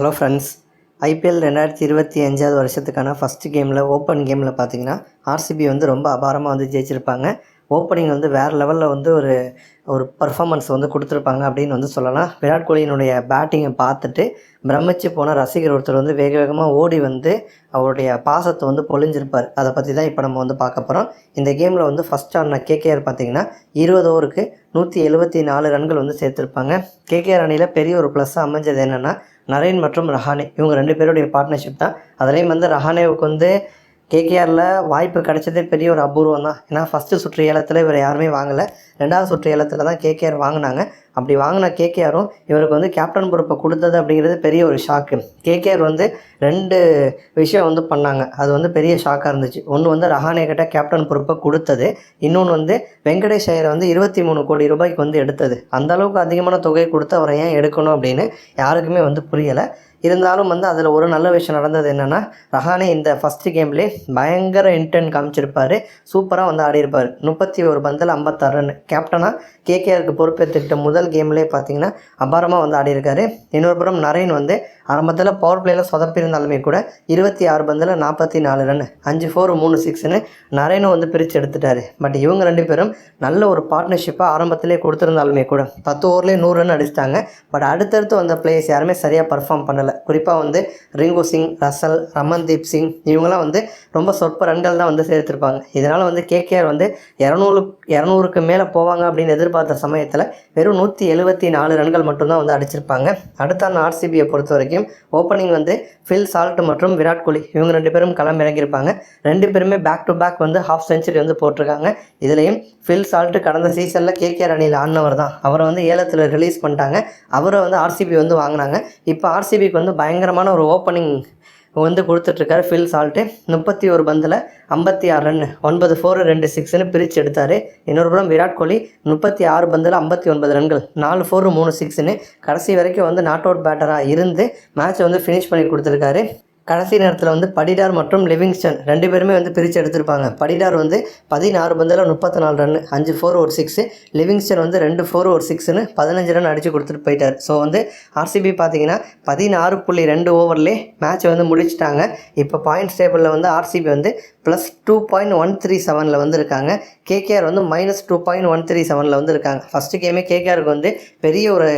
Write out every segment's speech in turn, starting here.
Hello friends IPL ரெண்டாயிரத்தி இருபத்தி அஞ்சாவது வருஷத்துக்கான ஃபஸ்ட்டு கேமில் ஓப்பன் கேமில் பார்த்தீங்கன்னா ஆர்சிபி வந்து ரொம்ப அபாரமாக வந்து ஜெயிச்சிருப்பாங்க. ஓப்பனிங் வந்து வேறு லெவலில் வந்து ஒரு ஒரு பர்ஃபாமன்ஸ் வந்து கொடுத்துருப்பாங்க அப்படின்னு வந்து சொல்லலாம். விராட் கோலியினுடைய பேட்டிங்கை பார்த்துட்டு பிரமிச்சு போன ரசிகர் ஒருத்தர் வந்து வேக வேகமாக ஓடி வந்து அவருடைய பாசத்தை வந்து பொழிஞ்சிருப்பார். அதை பற்றி தான் இப்போ நம்ம வந்து பார்க்க போகிறோம் இந்த கேமில் வந்து ஃபஸ்ட் ஆடின கேகேஆர் பார்த்தீங்கன்னா இருபது ஓவருக்கு நூற்றி எழுபத்தி நாலு ரன்கள் வந்து சேர்த்துருப்பாங்க. கேகேஆர் அணியில் பெரிய ஒரு ப்ளஸ்ஸாக அமைஞ்சது என்னென்னா நரேன் மற்றும் ரஹானே. இவங்க ரெண்டு பேருடைய பார்ட்னர்ஷிப் தான். அதுலேயும் வந்து ரஹானேவுக்கு வந்து கேகேஆரில் வாய்ப்பு கிடைச்சதே பெரிய ஒரு அபூர்வம் தான். ஏன்னா ஃபஸ்ட்டு சுற்று ஏலத்தில் இவர் யாருமே வாங்கலை. ரெண்டாவது சுற்று ஏலத்தில் தான் கேகேஆர் வாங்கினாங்க. அப்படி வாங்கின கேகேஆரும் இவருக்கு வந்து கேப்டன் பொறுப்பை கொடுத்தது அப்படிங்கிறது பெரிய ஒரு ஷாக்கு கேகேஆர் வந்து ரெண்டு விஷயம் வந்து பண்ணாங்க. அது வந்து பெரிய ஷாக்காக இருந்துச்சு. ஒன்று வந்து ரஹானே கிட்ட கேப்டன் பொறுப்பை கொடுத்தது. இன்னொன்று வந்து வெங்கடேஷ் ஐயரை வந்து இருபத்தி மூணு கோடி ரூபாய்க்கு வந்து எடுத்தது. அந்த அளவுக்கு அதிகமான தொகை கொடுத்து அவரை ஏன் எடுக்கணும் அப்படின்னு யாருக்குமே வந்து புரியலை. இருந்தாலும் வந்து அதில் ஒரு நல்ல விஷயம் நடந்தது என்னென்னா ரஹானே இந்த ஃபஸ்ட்டு கேம்லேயே பயங்கர இன்டென்ட் காமிச்சிருப்பார். சூப்பராக வந்து ஆடியிருப்பார். முப்பத்தி ஒரு பந்தில் ஐம்பத்தாறு ரன் கேப்டனாக கேகேஆருக்கு பொறுப்பேற்றுக்கிட்ட முதல் கேம்லேயே பார்த்தீங்கன்னா அபாரமாக வந்து ஆடியிருக்காரு. இன்னொரு புறம் நரேன் வந்து ஆரம்பத்தில் பவர் பிளேயில் சொதப்பியிருந்தாலுமே கூட இருபத்தி ஆறு பந்தில் நாற்பத்தி நாலு ரன் அஞ்சு ஃபோர் மூணு சிக்ஸ்னு நரேனும் வந்து பிரித்து எடுத்துட்டாரு. பட் இவங்க ரெண்டு பேரும் நல்ல ஒரு பார்ட்னர்ஷிப்பாக ஆரம்பத்திலே கொடுத்துருந்தாலுமே கூட பத்து ஓவர்லேயே நூறு ரன் அடிச்சிட்டாங்க. பட் அடுத்தடுத்து வந்த பிளேயர்ஸ் யாருமே சரியாக பர்ஃபார்ம் பண்ணலை. குறிப்பாக வந்து ரிங்கு சிங் ரசல் ரமன்தீப் சிங் இவங்கெல்லாம் வந்து ரொம்ப சொற்ப ரன்கள் தான் வந்து சேர்த்துருப்பாங்க. இதனால் வந்து கேகேஆர் வந்து இரநூறு இரநூறுக்கு மேலே போவாங்க அப்படின்னு எதிர்பார்த்த சமயத்தில் வெறும் நூற்றி எழுபத்தி நாலு ரன்கள் மட்டும்தான் வந்து அடிச்சிருப்பாங்க. அடுத்த அந்த ஆர்சிபியை பொறுத்த வரைக்கும் ஓப்பனிங் வந்து ஃபில் சால்ட் மற்றும் விராட் கோலி இவங்க ரெண்டு பேரும் களம் இறங்கியிருப்பாங்க ரெண்டு பேருமே பேக் டு பேக் வந்து ஹாஃப் செஞ்சுரி வந்து போட்டிருக்காங்க. இதுலேயும் ஃபில் சால்ட்டு கடந்த சீசனில் கேகேஆர் அணியில் ஆடினவர் தான். அவரை வந்து ஏலத்தில் ரிலீஸ் பண்ணிட்டாங்க. அவரை வந்து ஆர்சிபி வந்து வாங்கினாங்க. இப்போ ஆர்சிபிக்கு வந்து பயங்கரமான ஒரு ஓப்பனிங் வந்து கொடுத்துட்ருக்காரு ஃபில் சால்ட்டு முப்பத்தி ஒரு பந்தில் ஐம்பத்தி ஆறு ரன் ஒன்பது ஃபோர் ரெண்டு சிக்ஸ்னு பிரித்து எடுத்தார். இன்னொரு புறம் விராட் கோலி முப்பத்தி ஆறு பந்தில் ஐம்பத்தி ஒன்பது ரன்கள். நாலு ஃபோர் மூணு சிக்ஸ்னு கடைசி வரைக்கும் வந்து நாட் அவுட் பேட்டராக இருந்து மேட்ச்சை வந்து ஃபினிஷ் பண்ணி கொடுத்துருக்காரு. கடைசி நேரத்தில் வந்து படிடார் மற்றும் லிவிங்ஸ்டன் ரெண்டு பேருமே வந்து பிரித்து எடுத்திருப்பாங்க. படிடார் வந்து பதினாறு பந்தில் முப்பத்தி நாலு ரன் அஞ்சு ஃபோர் ஒரு சிக்ஸு லிவிங்ஸ்டன் வந்து ரெண்டு ஃபோர் ஒரு சிக்ஸ்னு பதினஞ்சு ரன் அடித்து கொடுத்துட்டு போயிட்டார். ஸோ வந்து ஆர்சிபி பார்த்தீங்கன்னா பதினாறு புள்ளி ரெண்டு ஓவர்லேயே மேட்ச் வந்து முடிச்சிட்டாங்க. இப்போ பாயிண்ட்ஸ் டேபிளில் வந்து ஆர்சிபி வந்து plus two point one three செவனில் வந்து இருக்காங்க. கேகேஆர் வந்து minus two point one three செவனில் வந்து இருக்காங்க. ஃபஸ்ட்டு கேமே கேகேஆருக்கு வந்து பெரிய ஒரு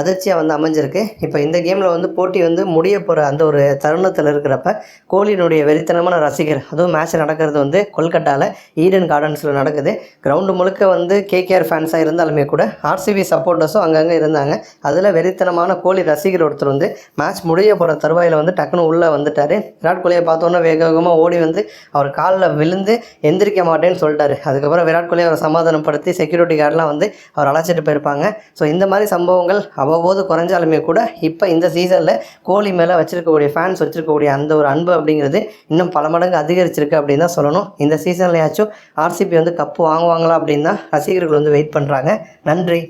அதிர்ச்சியாக வந்து அமைஞ்சிருக்கு. இப்போ இந்த கேமில் வந்து போட்டி வந்து முடிய போகிற அந்த ஒரு தருணத்தில் இருக்கிறப்ப கோலியினுடைய வெறித்தனமான ரசிகர் அதுவும் மேட்ச் நடக்கிறது வந்து கொல்கட்டாவில் ஈடன் கார்டன்ஸில் நடக்குது. கிரவுண்டு முழுக்க வந்து கேகேஆர் ஃபேன்ஸாக இருந்தாலுமே கூட ஆர்சிபி சப்போர்ட்டர்ஸும் அங்கங்கே இருந்தாங்க. அதில் வெறித்தனமான கோலி ரசிகர் ஒருத்தர் வந்து மேட்ச் முடிய போகிற தருவாயில் வந்து டக்குன்னு உள்ளே வந்துட்டார். விராட் கோலியை பார்த்தோன்னே வேக வேகமாக ஓடி வந்து அவர் காலில் விழுந்து எந்திரிக்க மாட்டேன்னு சொல்லிட்டாரு. அதுக்கப்புறம் விராட் கோலி அவரை சமாதானப்படுத்தி செக்யூரிட்டி கார்டெலாம் வந்து அவர் அழைச்சிட்டு போயிருப்பாங்க. ஸோ இந்த மாதிரி சம்பவங்கள் அவ்வப்போது குறைஞ்சாலுமே கூட இப்போ இந்த சீசனில் கோலி மேலே வச்சிருக்கக்கூடிய ஃபேன்ஸ் வச்சிருக்கக்கூடிய அந்த ஒரு அன்பு அப்படிங்கிறது இன்னும் பல மடங்கு அதிகரிச்சிருக்கு அப்படின்னு தான் சொல்லணும். இந்த சீசன்லையாச்சும் ஆர்சிபி வந்து கப்பு வாங்குவாங்களா அப்படின்னு தான் ரசிகர்கள் வந்து வெயிட் பண்ணுறாங்க நன்றி.